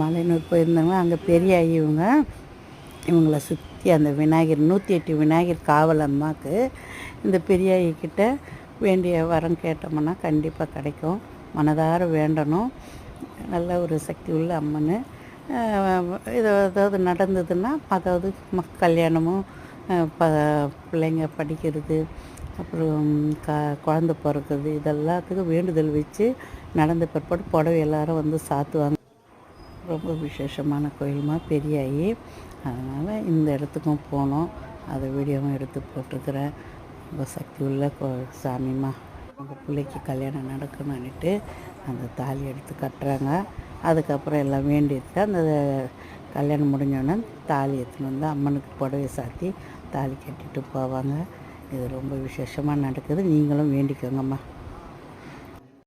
மலையனூர் போயிருந்தவங்க அங்கே பெரிய இவங்க. இவங்கள சுற்றி அந்த விநாயகர் நூற்றி எட்டு விநாயகர் காவல் அம்மாவுக்கு இந்த பெரிய கிட்ட வேண்டிய வரம் கேட்டோம்னா கண்டிப்பாக கிடைக்கும். மனதார வேண்டணும். நல்ல ஒரு சக்தி உள்ள அம்மன். இது ஏதாவது நடந்ததுன்னா அதாவது ம கல்யாணமும் ப பிள்ளைங்க படிக்கிறது அப்புறம் க குழந்த பிறக்குது இதெல்லாத்துக்கும் வேண்டுதல் வச்சு நடந்த பிற்பாடு புடவை எல்லாரும் வந்து சாத்துவாங்க. ரொம்ப விசேஷமான கோயிலுமா? பெரிய அதனால் இந்த இடத்துக்கும் போனோம். அதை வீடியோவும் எடுத்து போட்டிருக்கிறேன். ரொம்ப சக்தி உள்ள கோ சாமிமா அந்த பிள்ளைக்கு கல்யாணம் நடக்கணும்னுட்டு அந்த தாலி எடுத்து கட்டுறாங்க. அதுக்கப்புறம் எல்லாம் வேண்டிட்டு அந்த கல்யாணம் முடிஞ்சோடனே தாலி எடுத்துன்னு வந்து அம்மனுக்கு புடவை சாத்தி தாலி கட்டிட்டு போவாங்க. இது ரொம்ப விசேஷமாக நடக்குது. நீங்களும் வேண்டிக்கோங்கம்மா.